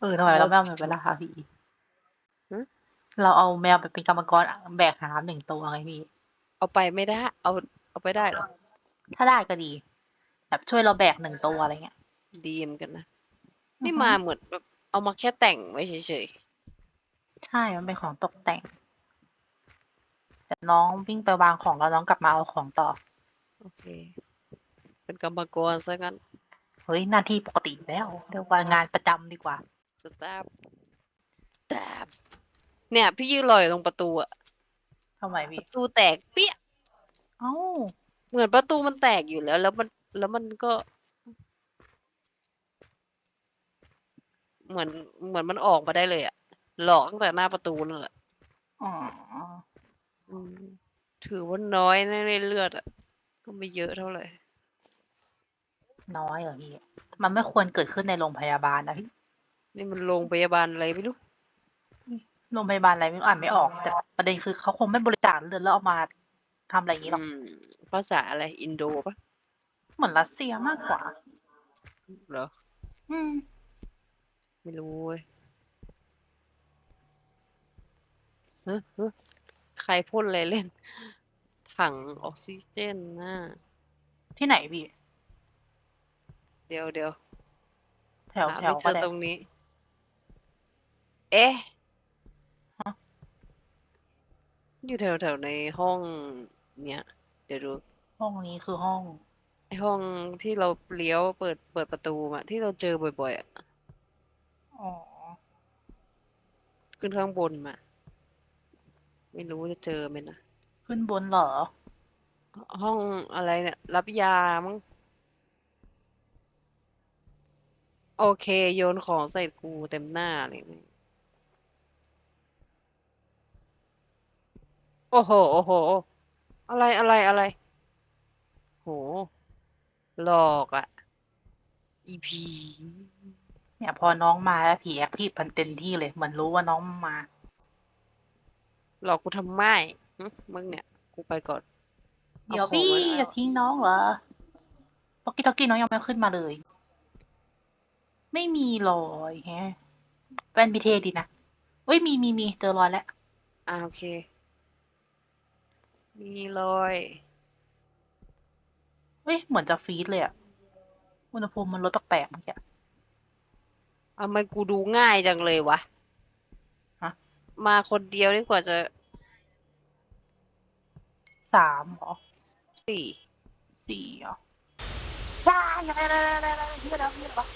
เออทำไมเราไม่เอามันไปล่าพี่หึ เราเอาแมวไปเป็นกรรมกรแบกหามหนึ่งตัวไงพี่ เอาไปไม่ได้ เอาเอาไปได้เหรอ ถ้าได้ก็ดี แบบช่วยเราแบกหนึ่งตัวอะไรเงี้ยดีเหมือนกันนะ นี่อือฮึมาเหมือนแบบเอามาแค่แต่งไว้เฉยใช่มันเป็นของตกแต่ง แต่น้องวิ่งไปวางของแล้วน้องกลับมาเอาของต่อ ๆ โอเค เป็นกรรมกรซะงั้น เฮ้ยหน้าที่ปกติอยู่แล้วเรียกว่างานประจำดีกว่า สตาร์สตาร์เนี่ย พี่ยืนรออยู่ตรงประตูอะทำไมปพี่ระตูแตกเปี้ย เอ้าเหมือนประตูมันแตกอยู่แล้ว แล้วมัน แล้วมันก็ เหมือน เหมือนมันออกมาได้เลยอะหลอกตั้งแต่หน้าประตูนั่นแหละอ๋ออืมถือว่าน้อยนะในเลือดอะก็ไม่เยอะเท่าไหร่ น้อยเหรอพี่ มันไม่ควรเกิดขึ้นในโรงพยาบาลนะพี่ นี่มันโรงพยาบาลอะไรไม่รู้โรงพยาบาลอะไรไม่รู้อ่านไม่ออก แต่ประเด็นคือเขาคงไม่บริจาคเลือดแล้วเอามาทำอะไรอย่างนี้หรอกอืมภาษาอะไรอินโดปะเหมือนรัสเซียมากกว่า เหรอ อืม ไม่รู้เว้ยเฮ้ยเฮ้ยใครพ่นอะไรเล่น ถังออกซิเจนนะที่ไหนพี่ เดี๋ยวเดี๋ยวแถวหาแถไม่วเจก็อได้ตรงนี้ เอ๊ะฮะ อยู่แถวแถวในห้อง เนี้ยเดี๋ยวดู ห้องนี้คือห้อง ไอห้องที่เราเลี้ยวเปิดเปิดประตูมาที่เราเจอบ่อยๆอะอ๋อ ขึ้นข้างบนมา ไม่รู้จะเจอไหมนะ ขึ้นบนเหรอ ห้องอะไรเนี่ย รับยามั้ง โอเค โยนของใส่กูเต็มหน้าเลยแม่งโอ้โห โอ้โห อะไรอะไรอะไร โห หลอกอะอีพีเนี่ยพอน้องมาแล้วผีแอคทีฟพันเต็มที่เลย เหมือนรู้ว่าน้องมา หลอกกูทำไมหึมึงเนี่ย กูไปก่อนเดี๋ยวอาของพี่ไว้อย่าทิ้งน้องเหรอปอกกี้ตอกกี้น้องยังไม่ขึ้นมาเลย ไม่มีรอยแฮะแว่นพิเทศดีนะเอ้ยมีมีมีเจอรอยแล้ว อ่าโอเค มีรอยเฮ้ยเหมือนจะฟีดเลยอะอุณหภูมิมันลดแปลกๆเมื่อกี้ ทำไมกูดูง่ายจังเลยวะฮะ มาคนเดียวนี่กว่าจะสามเหรอสี่สี่เหรอว้ายยังไงอะไรอะไรอะไรเฮียแล้วเฮียแล้ว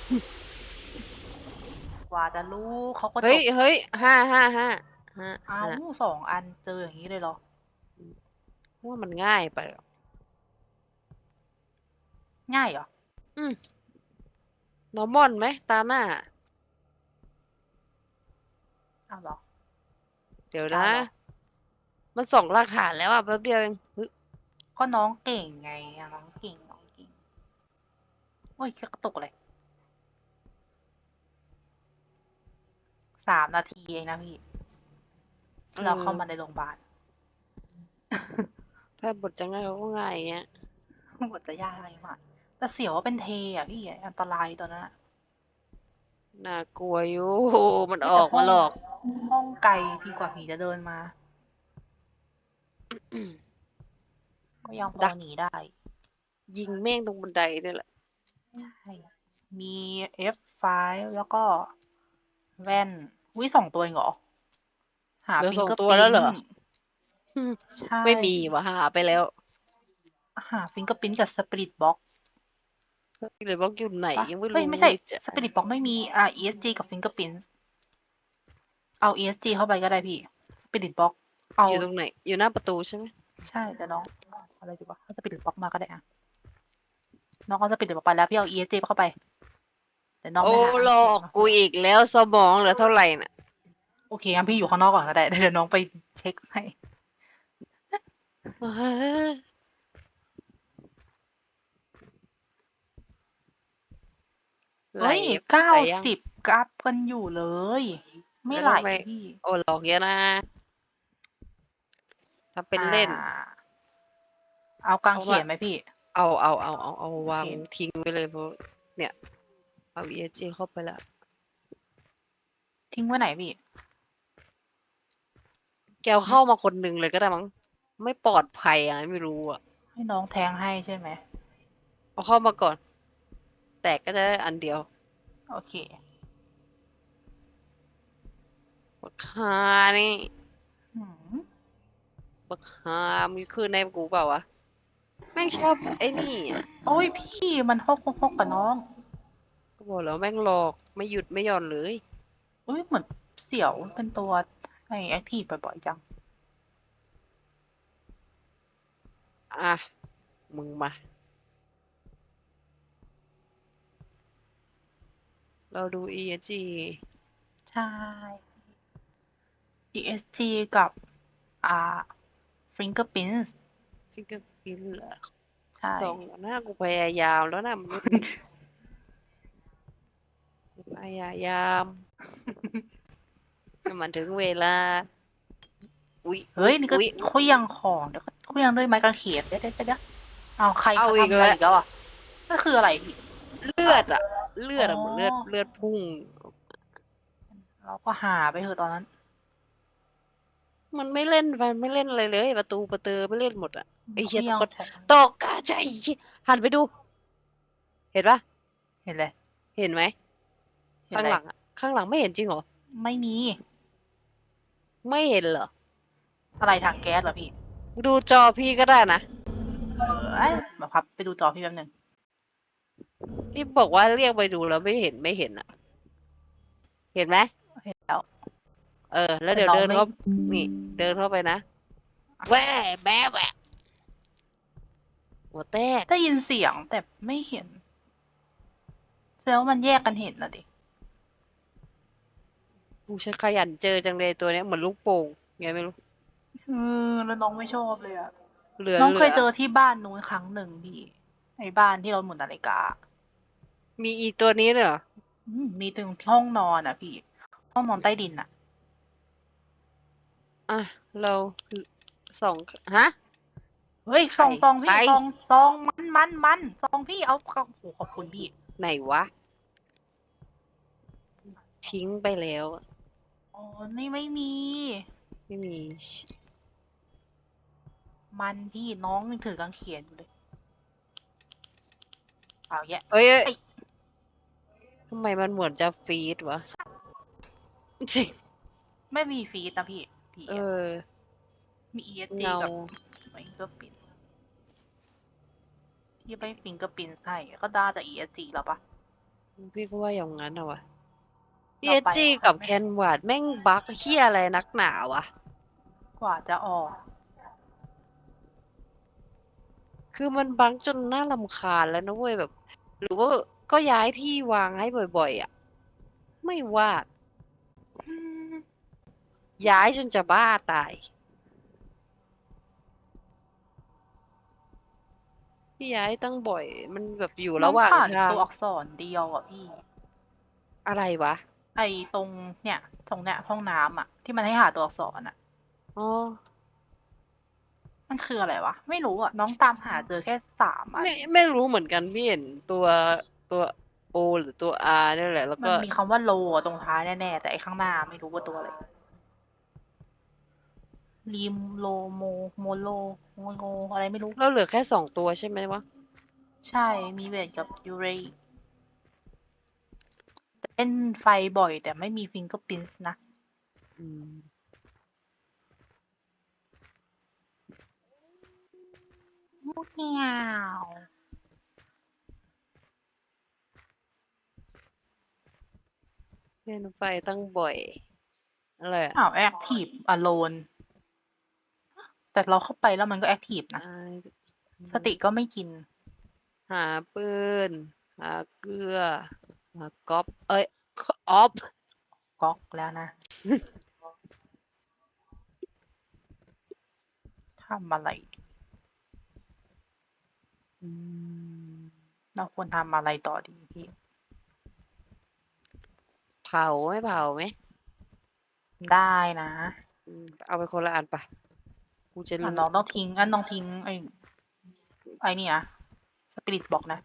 กว่าจะรู้เขาก็จเฮ้ยบเฮ้ยห้าห้าห้าห้าเอ้าห้าสองอันเจออย่างนี้เลยเหรอ ว่ามันง่ายไปหรอ ง่ายเหรอ นอร์มอนไหมตาหน้าอ้าวเหรอ เดี๋ยวเอานะเหรอ มันส่องหลักฐานแล้วอะแป๊บเดียวเองเฮ้ยก็น้องเก่งไงอะน้องเก่งน้องเก่งโอ้ยแค่กระตุกเลย สามนาทีเองนะพี่ที่ เราเข้ามาในโรงพยาบาล ถ้าบทจะง่ายเขาก็ง่ายอย่างเงี้ยบทจะยากอะไรมากแต่เสียวว่าเป็นเทอะพี่อันตรายตัวนั้นอะน่ากลัวอยู่ มันแต่ออกมาหลอกห้งห้องไกลพี่กว่าผีจะเดินมาก็ยังพดัอกหนีได้ ยิงแม่งตรงบันไดนี่แหละ ใช่ มี F5 แล้วก็แว่น วิสองตัวเองเหรอ หาเหลือสอง fingerprint ตัวแล้วเหรอ ใช่ไม่มีวะหาไปแล้ว หาฟิงเกอร์พินกับสปิริตบ็อกหรือว่าอยู่ไหน ยังไม่รู้เฮ้ยไม่ใช่จะสปิริตบ็อกไม่มีอ่า ESG กับฟิงเกอร์พินเอา ESG เข้าไปก็ได้พี่สปิริตบ็อกเอาอยู่ตรงไหน อยู่หน้าประตูใช่ไหมใช่แต่น้องเอาอะไรดีวะเอาสปิริตบ็อกมาก็ได้อะน้องเอาสปิริตบ็อกไปแล้วพี่เอา ESG เข้าไป แต่น้องโอ้ไปหาหลอกกูอีกแล้วสมองเหลือเท่าไหร่น่ะ โอเคงั้นพี่อยู่ข้างนอกก่อนก็ได้เดี๋ยวน้องไปเช็คให้ไหลเฮ้ยเก้าไหลยัง สิบกราฟกันอยู่เลย ไม่ไหลแล้วทำไม พี่โอ้หลอกเยอะนะทำเป็นเล่น อ่าเอากางเพราะเขียนว่าไหมพี่ เอาเอาเอาเอาเอาวางโอเคทิ้งไว้เลยเพราะเนี่ย เอา ESG เข้าไปละทิ้งไว้ไหนพี่ แกวเข้ามาคนหนึ่งเลยก็ได้มั้ง ไม่ปลอดภัยอะไม่รู้อะให้น้องแทงให้ใช่ไหม เอาเข้ามาก่อน แต่ก็จะได้อันเดียวโอเค บักฮานี่หืมบักฮามีคืนในกูเปล่าวะแม่งชอบไอ้นี่อะโอ้ยพี่มันฮกฮกฮกกับน้องก็ บอกแล้วแม่งหลอกไม่หยุดไม่หย่อนเลยอุ้ยเหมือนเสี่ยวเป็นตัวไอแอคทีฟบ่อยๆจัง อะ มึงมา เราดู ESG ใช่ ESG กับ อ่า fingerprints ฟิงเกอร์พินเหรอใช่ สองหน้ากูพยายามแล้วนะมันกู พยายามให้มันถึงเวลา อุ๊ยเฮ้ย นี่ก็อุ๊ย เคลี้ยงของเดี๋ยวก็เคลี้ยงด้วยไม้กางเขนเดี๋ยวเดี๋ยวเดี๋ยวเอาใครเอามาอีกทำอะไรแล้ว อีกแล้วอะนั่นคืออะไรพี่ เลือดอะเลือดอะอ๋อเหมือนเลือดเลือดพุ่ง เราก็หาไปเถอะตอนนั้น มันไม่เล่นมันไม่เล่นอะไรเลย ประตูประเตอไม่เล่นหมดอะ ไอ้เหี้ยเคลี้ยงตกของตกกาใจหันไปดู เห็นปะเห็นเลย เห็นไหม เห็นข้างเลยหลังอะข้างหลังไม่เห็นจริงเหรอ ไม่มี ไม่เห็นเหรอ อะไรทางแก๊สเหรอพี่ ดูจอพี่ก็ได้นะเออเอ้ยมาครับไปดูจอพี่แป๊บหนึง พี่บอกว่าเรียกไปดูแล้วไม่เห็นไม่เห็นอะเห็นไหมเห็นแล้ว เออ แล้วเดี๋ยวแต่เดินน้องเข้าไม่นี่ เดินเข้าไปนะแหว่แบ๊ะแหวะหัวแตกได้ยินเสียงแต่ไม่เห็นแสดงว่ามันแยกกันเห็นนะดิ กูช่างขยันเจอจังเลยตัวเนี้ยเหมือนลูกโป่งไงไม่รู้ เออแล้วน้องไม่ชอบเลยอะเหลือน้องเหลืเคยเจอที่บ้านนู้นครั้งหนึ่งพี่ไอ้บ้านที่เราหมุนนาฬิกา มีอีตัวนี้เลยเหรออืมมีตรงห้องนอนอะพี่ ห้องนอนใต้ดินอะ อะ เราสองฮะ เฮ้ยซองใครซองพี่ใครซองซองมันมันมันซองพี่เอาเอาโอ้โหขอบคุณพี่ ไหนวะ ทิ้งไปแล้ว อ๋อ นี่ไม่มี ไม่มี มันพี่น้องยังถือกางเขนอยู่เลยเอาแยะ เอ้ยเอ้ยไอ้ ทำไมมันเหมือนจะฟีดวะ จริง ไม่มีฟีดนะพี่พี่เออ มี ESG เงา กับฟิงเกอร์ปินที่ไปฟิงเกอร์ปินใส่ก็ได้แต่ ESG แล้วปะพี่ก็ว่าอย่างนั้นอะวะ เราไป ESG กับแคนวาดแม่งบั๊กเฮียอะไรนักหนาวะ กว่าจะออก คือมันบั๊กจนน่ารำคาญแล้วนะเว้ยแบบ หรือว่าก็ย้ายที่วางให้บ่อย ๆ อะ ไม่วาดอืมย้ายจนจะบ้าตายพี่ย้ายตั้งบ่อย มันแบบอยู่ระหว่างน้อขดทางตัวอักษรเดียวอะพี่ อะไรวะ ไอตรงเนี่ยตรงเนี้ยห้องน้ำอะ ที่มันให้หาตัวอักษรอะ อ๋อมันคืออะไรวะ ไม่รู้อะ น้องตามหาเจอแค่สามอันไม่ไม่รู้เหมือนกันพี่เห็นตัวตัว O หรือตัว R นี่แหละ แล้วมันก็มีคำว่าโลอะตรงท้ายแน่ๆ แต่ไอข้างหน้าไม่รู้ว่าตัวอะไรรีมโลโมโมโลโมโลอะไรไม่รู้เราเหลือแค่สองตัวใช่ไหมวะ ใช่มีเวทกับยูเร เล่นไฟบ่อย แต่ไม่มีฟิงเกอร์พินส์นะ อืมมุกเมียวเล่นไฟตั้งบ่อยอะไรอะอ้าวแอคทีฟอโลน แต่เราเข้าไปแล้วมันก็แอคทีฟนะ อ่าสติก็ไม่กิน หาปืน หาเกลือ หาก๊อปเอ้ยออฟก๊อกแล้วนะ ทำอะไรอืมเราควรทำอะไรต่อดีพี่ เผาไม่เผาไหมได้นะอืมเอาไปคนละอันปะกูจะอะรู้น้องต้องทิ้งอันน้องทิ้งไอ้ไอ้นี่นะ สปิริตบอกนะ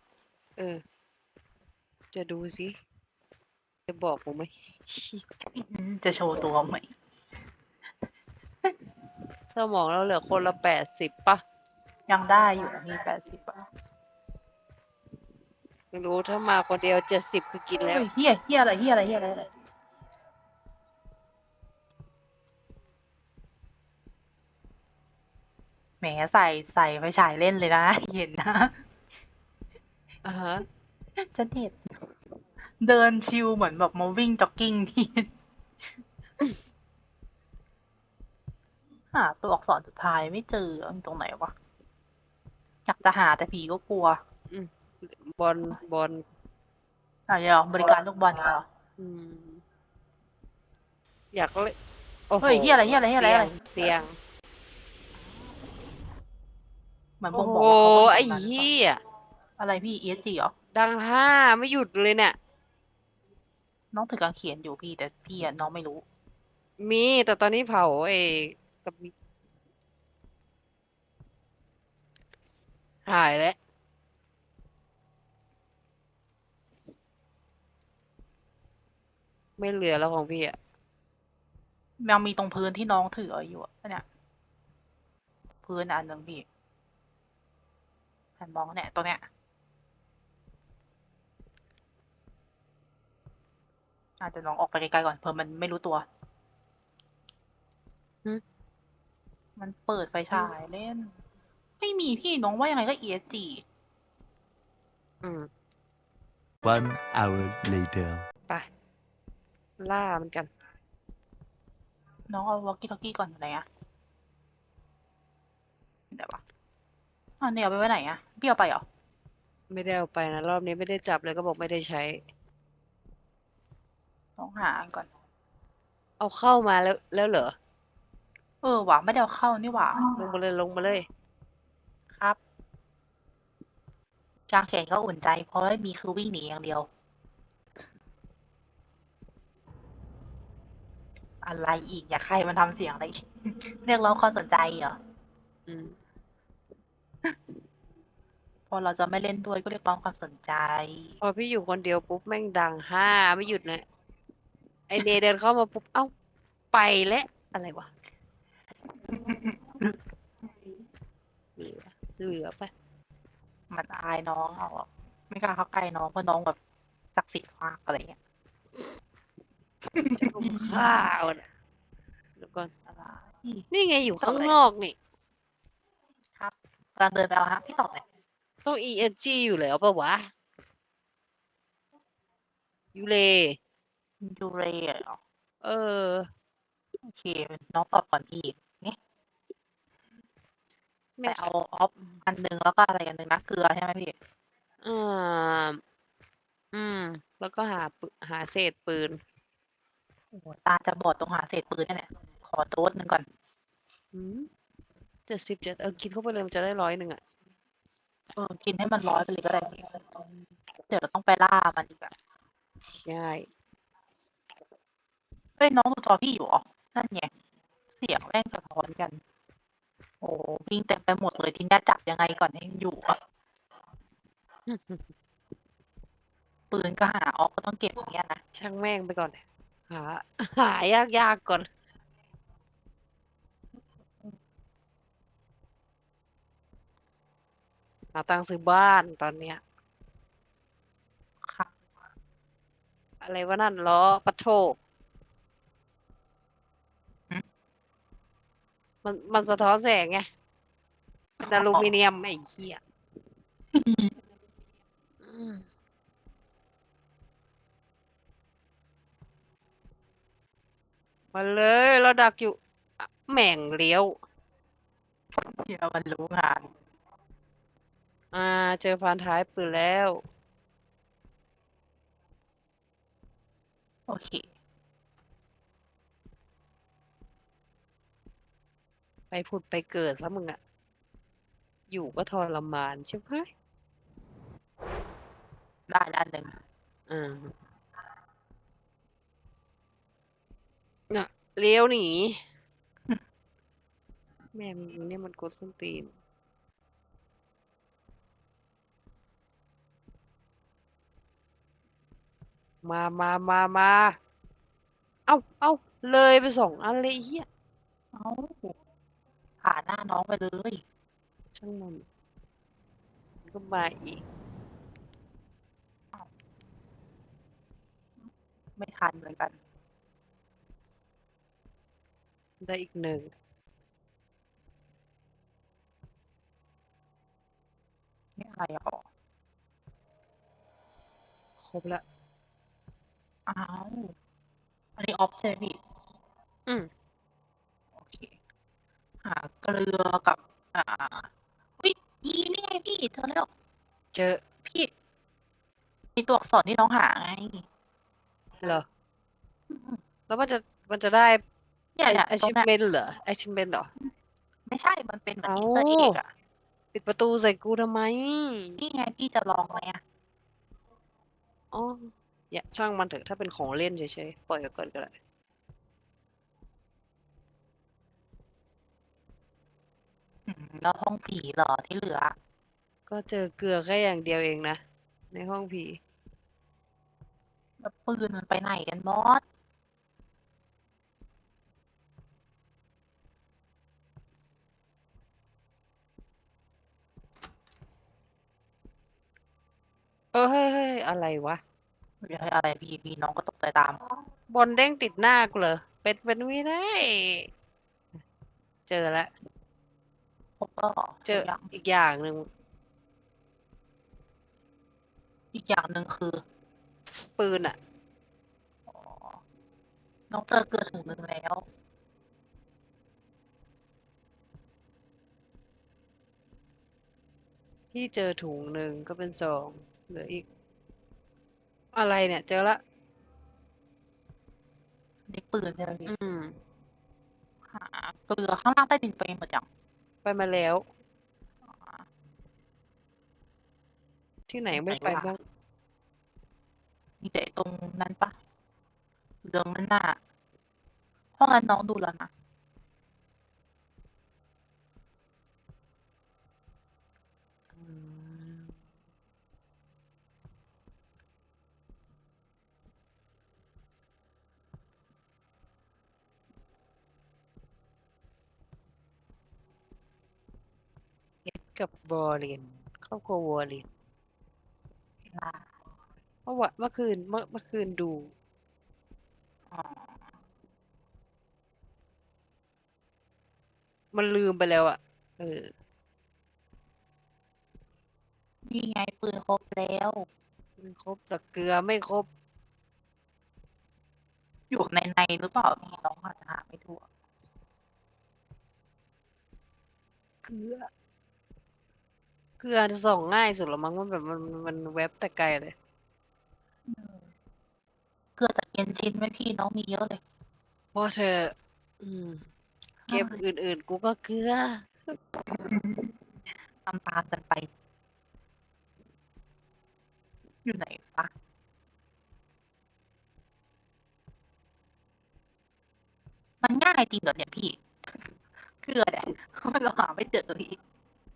เออ จะดูสิ จะบอกผมไหม จะโชว์ตัวไหม สมองเราเหลือคนละแปดสิบป่ะ ยังได้อยู่มีแปดสิบอะไม่รู้ถ้ามาคนเดียวเจ็ดสิบคือกินแล้ว เฮ้ยเฮียเฮียอะไรเฮียอะไรเฮียอะไรอะไรแหมใส่ใส่ไฟฉายเล่นเลยนะ เห็นนะ อ่าฮะ ฉันเห็น เดินชิลเหมือนแบบมาวิ่งจ็อกกิ้งที่หาตัวอักษรสุดท้ายไม่เจอมันตรงไหนวะ อยากจะหาแต่ผีก็กลัวบอลบอลอะเดี๋ยวบริการลูกบอลเหรออืมอยากเล่นโอ้โหเฮ้ยเฮียอะไรเฮียอะไรเฮียอะไรเตียอะไรงเตียงเหมือนบ่โอ้งโหบอกว่าเขาไอ้เป็นคนนั้นหรือเปล่าเหี้ยอะไรพี่เอสจีเหรอดังห้าไม่หยุดเลยเนี่ย น้องถือกางเขนอยู่พี่แต่พี่อะน้องไม่รู้ มีแต่ตอนนี้เผาไอ้กับหายแล้วไม่เหลือแล้วของพี่อะยังมีตรงพื้นที่น้องถืออยู่อะเนี่ยพื้นอันหนึ่งพี่แผ่นมองเนี่ยตรงเนี้ย อาจจะน้องออกไปไกลๆก่อนเผื่อมันไม่รู้ตัว หึ มันเปิดไฟฉายเล่น ไม่มีพี่น้องว่ายังไงก็ ESG อืม One hour later. ไปล่ามันกัน น้องเอาวอ l กี้ t อกกี้ก่อนไหนอะเดี๋ยววะอ่าวเนี่ยเอาไปไว้ไหนอะพี่เอาไปเหรอ ไม่ได้เอาไปนะ รอบนี้ไม่ได้จับเลยก็บอกไม่ได้ใช้ ต้องหาก่อน เอาเข้ามาแล้วแล้วเหรอ เออหว่าไม่ได้เอาเข้านี่หว่าลงมาเลยลงมาเลย ครับ จางเฉยก็อุ่นใจ เพราะว่ามีคือวิ่งหนีอย่างเดียว อะไรอีก อย่าใครมันทำเสียงอะไรเรียกร้องความสนใจเหรอ อืม พอเราจะไม่เล่นด้วยก็เรียกร้องความสนใจ พอพี่อยู่คนเดียวปุ๊บแม่งดังห้าไม่หยุดเลย ไอเนเดินเข้ามาปุ๊บ เอ้า ไปแล้วอะไรวะเหลือเหลือไปมันอายน้องเอาอะไม่กล้าเข้าใกล้น้องเพราะน้องแบบศักดิ์สิทธิ์มากอะไรเงี้ยข้าวน่ะเดี๋ยวก่อน อะไรนี่ไงอยู่ข้างอะไรนอกนี่ครับกำลังเดินไปเอาฮะพี่ตอบหน่อยต้อง ENG อยู่แล้วปะวะยูเล ยูเรเหรอเออ โอเค น้องตอบก่อนพี่นี่ไม่ไปเอาออฟอันหนึงแล้วก็อะไรอันหนึงนะเกลือใช่ไหมพี่อ่าอืม แล้วก็หาปืหาเศษปืนโอ้โหตาจะบอดตรงหาเศษปืนนี่แหละขอโดสหนึ่งก่อนอืมเจ็ดสิบเจ็ดเออกินเข้าไปเลยมันจะได้ร้อยหนึ่งอะเออกินให้มันร้อยไปเลยก็ได้พี่เดี๋ยวเราต้องไปล่ามันอีกอะใช่เฮ้ยน้องดูจอพี่อยู่เหรอนั่นไงเสียงแม่งสะท้อนกัน โอ้โหวิ่งเต็มไปหมดเลยทีเนี้ยจับยังไงก่อนให้อยู่อะปืนก็หาออกก็ต้องเก็บอย่างเงี้ยนะช่างแม่งไปก่อน หา หายากยากๆก่อนหาตังค์ซื้อบ้านตอนเนี้ยค่ะอะไรวะนั่นล้อปะโถ มันมันสะท้อนแสงไงเป็นอลูมิเนียมไอ้เหี้ยอืมมาเลยเราดักอยู่อะแหม่งเลี้ยวเดี๋ยวมันรู้งาน อ่า เจอพานท้ายปืนแล้ว โอเค ไปผุดไปเกิดซะมึงอะอยู่ก็ทรมานใช่ไหมได้แล้วอันหนึ่งอ่าน่ะเลี้ยวหนี แม่มึงเนี่ยมันกดส้นตีนมมามามามา เอ้าเอ้าเลยไปสองอันเลยไอ้เฮียเอ้า ผ่านหน้าน้องไปเลยช่างมันมันก็มาอีก ไม่ทันเหมือนกัน ได้อีกหนึ่งนี่อะไรอะครบละอ้าว อันนี้ออฟใช่ไหมพี่ อืม โอเค หาเกลือกับอ่าอุ้ยอีนี่ไงพี่เจอแล้วเจอพี่มีตัวอักษรที่น้องหาไงเหรอ แล้วมันจะมันจะได้ เนี่ยเนี่ยไอตรชิงมเนี้ยเมนเหรอไอชิมเมนเหรอ ไม่ใช่มันเป็นเหมือนเอ้าอีสเตอร์เอ็กอะปิดประตูใส่กูทำไม นี่ไงพี่จะลองไหมอะอ๋ออย่าช่างมันเถอะถ้าเป็นของเล่นเฉยๆ ปล่อยไว้ก่อนก็ได้ มแล้วห้องผีเหรอที่เหลือ ก็เจอเกลือแค่อย่างเดียวเองนะ ในห้องผี แล้วปืนมันไปไหนกันมอสเออเฮ้ยเฮ้ยอะไรวะหรืออะไรพี่พี่น้องก็ตกใจตาม บอลเด้งติดหน้ากูเหรอ เป็นเป็นไม่ได้ เจอแล้วพ บก็เจออย่างอีกอย่างหนึ่งอีกอย่างหนึ่งคือ ปืนอะอ๋อน้องเจอเกลือถุงหนึ่งแล้วที่เจอถุงหนึ่งก็เป็นสองเหลืออีก อะไรเนี่ย เจอละ นี่ปืนใช่ไหมพี่อืมหาเกลือข้างล่างใต้ดินไปหมดยัง ไปมาแล้ว ที่ไหนไม่ไปบ้างมีแต่ตรงนั้นปะเรื่องนั้นน่ะห้องนั้นน้องดูแล้วนะ อืมเอ็ด กับบอเรียนครอบครัววอเรียนเวลาเมื่อวะเมื่อคืนเมื่อเมื่อคืนดูอ๋อมันลืมไปแล้วอะเออ นี่ไงปืนครบแล้วมันครบแต่เกลือไม่ครบ อยู่ในในหรือเปล่านี่น้องอาจจะหาไม่ถูกเกลือ เกลือส่องง่ายสุดละมั้งมันแบบมันมันเว็บแต่ไกลเลย เกลือจากเย็นชินไหมพี่น้องมีเยอะเลย เพราะเธอ อืม เก็บอื่นๆ กูก็เกลือตามตามๆกันไป อยู่ไหนปะมันง่ายจริงเหรอเนี่ยพี่ เกลือเนี่ยเราหาไม่เจอพี่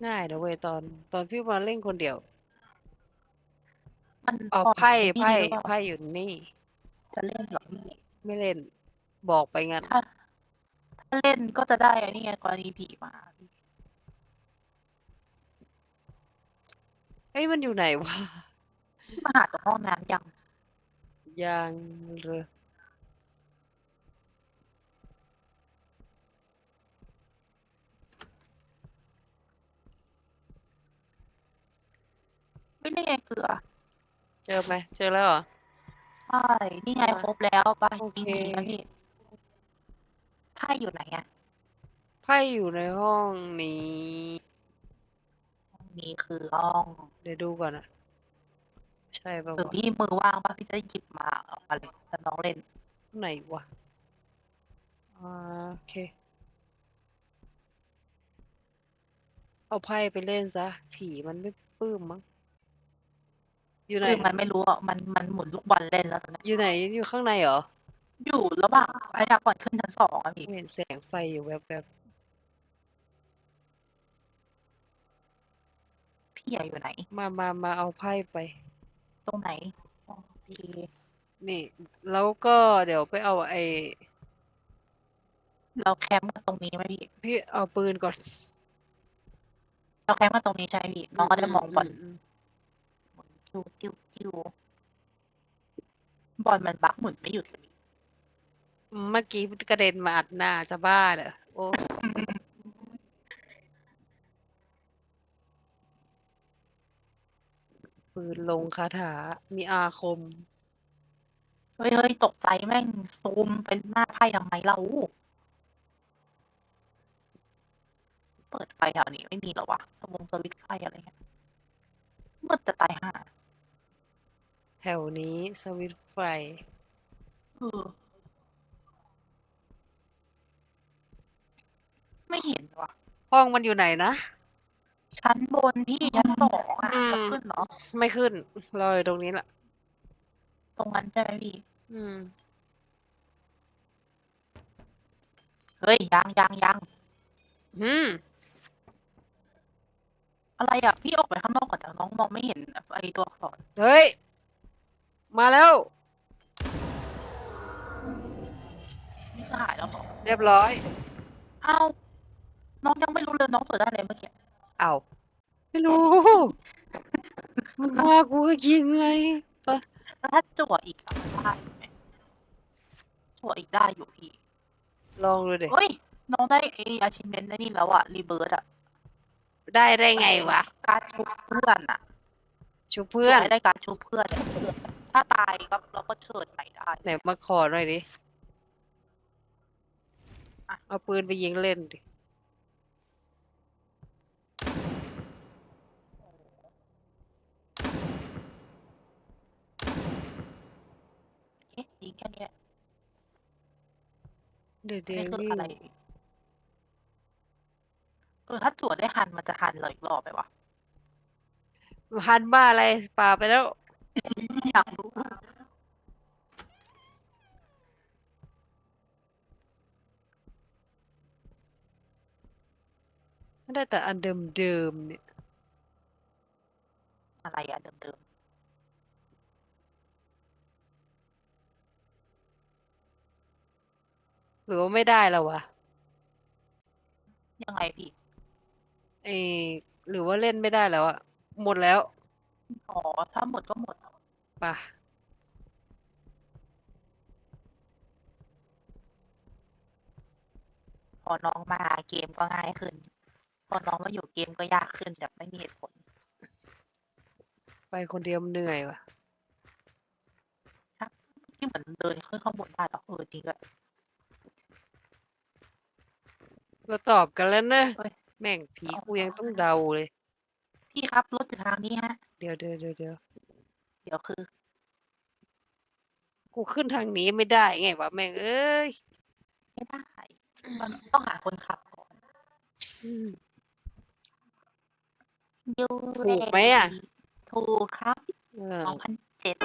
ง่ายนะเว้ยตอนตอนพี่มาเล่นคนเดียว มันเอาก่นไพ่พี่ไพ่หรือเปล่าไพ่อยู่นี่ จะเล่นเหรอพี่ไม่เล่นบอกไปงั้น ถ้า ถ้าเล่นก็จะได้อันนี้ไงกรณีผีมาพี่เอ้ยมันอยู่ไหนวะมาหาตรงห้องน้ำยังยังเลย ไม่ได้ไงเกลือเจอไหมเจอแล้วเหรอ ใช่นี่ไงอ่าครบแล้วไปโอจริงเคๆกันพี่ไพ่อยู่ไหนอะไพ่อยู่ในห้องนี้ห้องนี้คือห้องเดี๋ยวดูก่อนนะใช่ป่าหรือวะพี่มือว่างป่ะพี่จะหยิบมาเอามาเลยจะน้องเล่นไหนวะอ่าโอเค เอาไพ่ไปเล่นซะ ผีมันไม่ปลื้มมั้ง อยู่ไหน คือมันไม่รู้อะมันมันหมุนลูกบอลเล่นแล้วตอนเนี้ยอยู่ไหนอยู่ข้างในเหรออยู่ระหว่างไอ้ดาก่อนขึ้นชั้นสองอะพี่เห็นแสงไฟอยู่แวบพี่ใหญ่อยู่ไหน ๆมามามาเอาไพ่ไป ตรงไหนโอเคนี่ แล้วก็เดี๋ยวไปเอาไอ้เราแคมป์กันตรงนี้ไหมพี่พี่เอาปืนก่อนเราแคมป์กันตรงนี้ใช่ไหมพี่น้องก็ได้มองบอลม จิ้วจิ้วจิ้วบอลมันบักหมุนไม่หยุดเลยอืมเมื่อกี้กระเด็นมาอัดหน้าจะบ้าเหรอโอ้ปืนลงคาถา มีอาคม เฮ้ยเฮ้ยตกใจแม่งซูมเป็นหน้าไพ่ทำไมเรา เปิดไฟแถวนี้ไม่มีเหรอวะสวงสวิตช์ไฟอะไรเงี้ยมืดจะตายห่าแถวนี้สวิตช์ไฟเออไม่เห็นวะห้องมันอยู่ไหนนะ ชั้นบนพี่ชั้นสองอะอืม จะขึ้นเหรอ ไม่ขึ้นรออยู่ตรงนี้แหละตรงนั้นใช่ไหมพี่ อืม เฮ้ยยังยังยังอืม อะไรอะ พี่ออกไปข้างนอกก่อนแต่น้องมองไม่เห็นไอตัวอักษร เฮ้ย มาแล้ว นี่จะหายแล้วเหรอเรียบร้อย เอ้าน้องยังไม่รู้เลยน้องตรวจได้เลยเมื่อกี้เอาไม่รู้ มึงว่ากูก็ยิงไงแล้วถ้าจั่วอีกอะได้ไหมจั่วอีกได้อยู่พี่ลองดูดิเฮ้ยน้องได้ไออาชิเมนได้นี่แล้วอะรีเบิร์ดอะได้ได้ไงวะ การชุบเพื่อนอะชูเพื่อนให้ได้การชุบเพื่อนอะ ถ้าตายก็เราก็เชิญใหม่ได้ไหนมาขอหน่อยดิอะเอาปืนไปยิงเล่นดิ เอ๊ะยิงแค่นี้แหละเดี๋ยวเดี๋ยไม่วคือนี่อะไร เออถ้าจั่วได้หันมันจะหันเลยอีกรอบไหมวะฮันบ้าอะไรป่าไปแล้ว อยากรู้ไม่ได้แต่อันเดิมๆเนี่ย อะไรอะเดิมหรือว่าไม่ได้แล้ววะๆยังไงพี่เออหรือว่าเล่นไม่ได้แล้วอะหมดแล้ว อ๋อถ้าหมดก็หมด ป่ะ พอน้องมาเกมก็ง่ายขึ้น พอน้องมาอยู่เกมก็ยากขึ้นแบบไม่มีเหตุผล ไปคนเดียวมันเหนื่อยว่ะ ที่เหมือนเดินขึ้นข้างบนได้หรอเออจริงด้วย เราตอบกันแล้วเนอะเฮ้ยแม่งผีเอากูยังต้องเดาเลย พี่ครับรถอยู่ทางนี้ฮะ เดี๋ยวเดี๋ยวเดี๋ยวเดี๋ยว เดี๋ยวคือ กูขึ้นทางนี้ไม่ได้ไงวะแม่งเอ้ยไม่ได้มันต้องหาคนขับก่อนอืม ยูถูกไหมอะ ถูกครับเออ สองพันเจ็ด